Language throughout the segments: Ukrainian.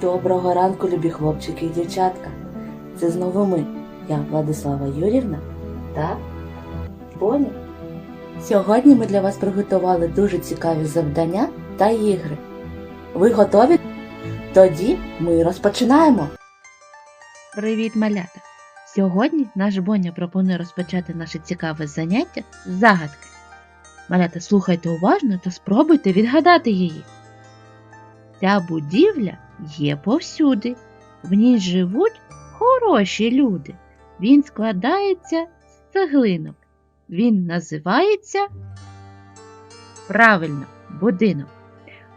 Доброго ранку, любі хлопчики і дівчатка. Це знову ми, я Владислава Юрівна та Боня. Сьогодні ми для вас приготували дуже цікаві завдання та ігри. Ви готові? Тоді ми розпочинаємо. Привіт, малята! Сьогодні наш Боня пропонує розпочати наше цікаве заняття з загадки. Малята, слухайте уважно та спробуйте відгадати її. Ця будівля є повсюди. В ній живуть хороші люди. Він складається з цеглинок. Він називається правильно будинок.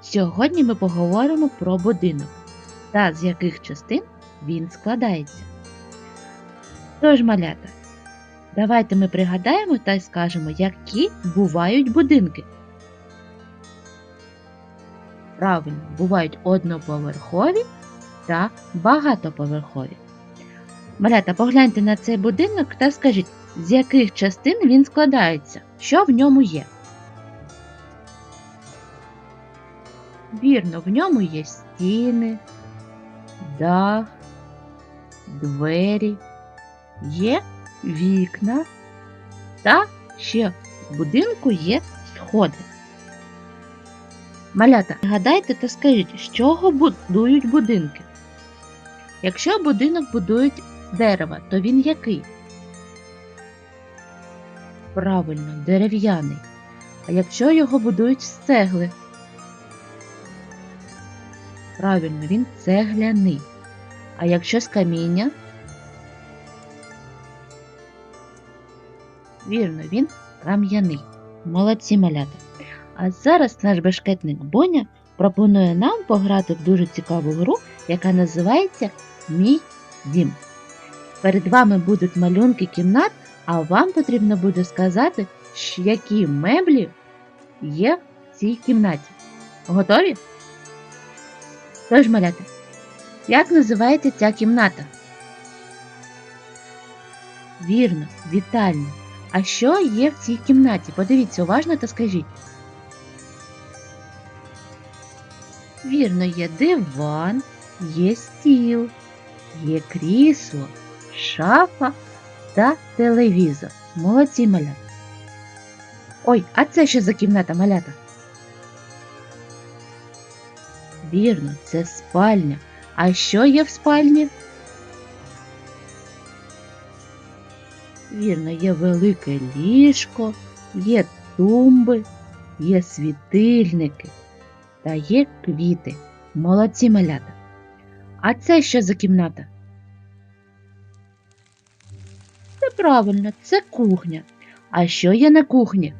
Сьогодні ми поговоримо про будинок та з яких частин він складається. Тож, малята, давайте ми пригадаємо та й скажемо, які бувають будинки. Правильно, бувають одноповерхові та багатоповерхові. Малята, погляньте на цей будинок та скажіть, з яких частин він складається, що в ньому є. Вірно, в ньому є стіни, дах, двері, є вікна та ще в будинку є сходи. Малята, гадайте та скажіть, з чого будують будинки? Якщо будинок будують з дерева, то він який? Правильно, дерев'яний. А якщо його будують з цегли? Правильно, він цегляний. А якщо з каміння? Вірно, він кам'яний. Молодці малята. А зараз наш бешкетник Боня пропонує нам пограти в дуже цікаву гру, яка називається Мій дім. Перед вами будуть малюнки кімнат, а вам потрібно буде сказати, які меблі є в цій кімнаті. Готові? Тож, малята, як називається ця кімната? Вірно, вітальня. А що є в цій кімнаті? Подивіться уважно та скажіть. Вірно, є диван, є стіл, є крісло, шафа та телевізор. Молодці малята. Ой, а це що за кімната малята? Вірно, це спальня. А що є в спальні? Вірно, є велике ліжко, є тумби, є світильники та є квіти. Молодці малята. А це що за кімната? Це правильно, це кухня. А що є на кухні?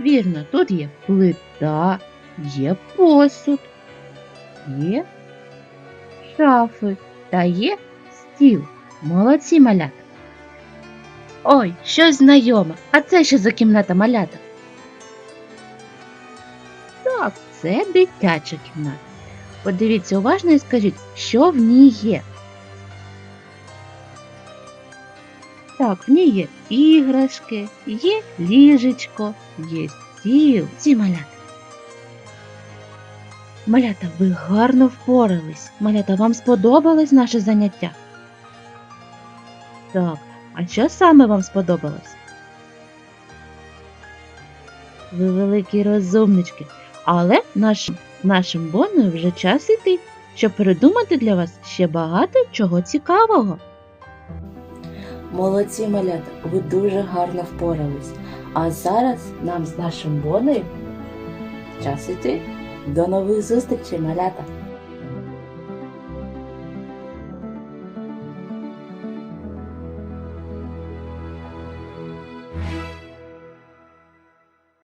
Вірно, тут є плита, є посуд, є шафи та є стіл. Молодці малята. Ой, щось знайоме. А це що за кімната малята? Це дитяча кімната. Подивіться уважно і скажіть, що в ній є. Так, в ній є іграшки, є ліжечко, є стіл. Ці малята. Малята, ви гарно впорались. Малята, вам сподобалось наше заняття? Так, а що саме вам сподобалось? Ви великі розумнички. Але наш, нашим боною вже час іти, щоб придумати для вас ще багато чого цікавого. Молодці малята, ви дуже гарно впорались. А зараз нам з нашим бонею час іти. До нових зустрічей, малята!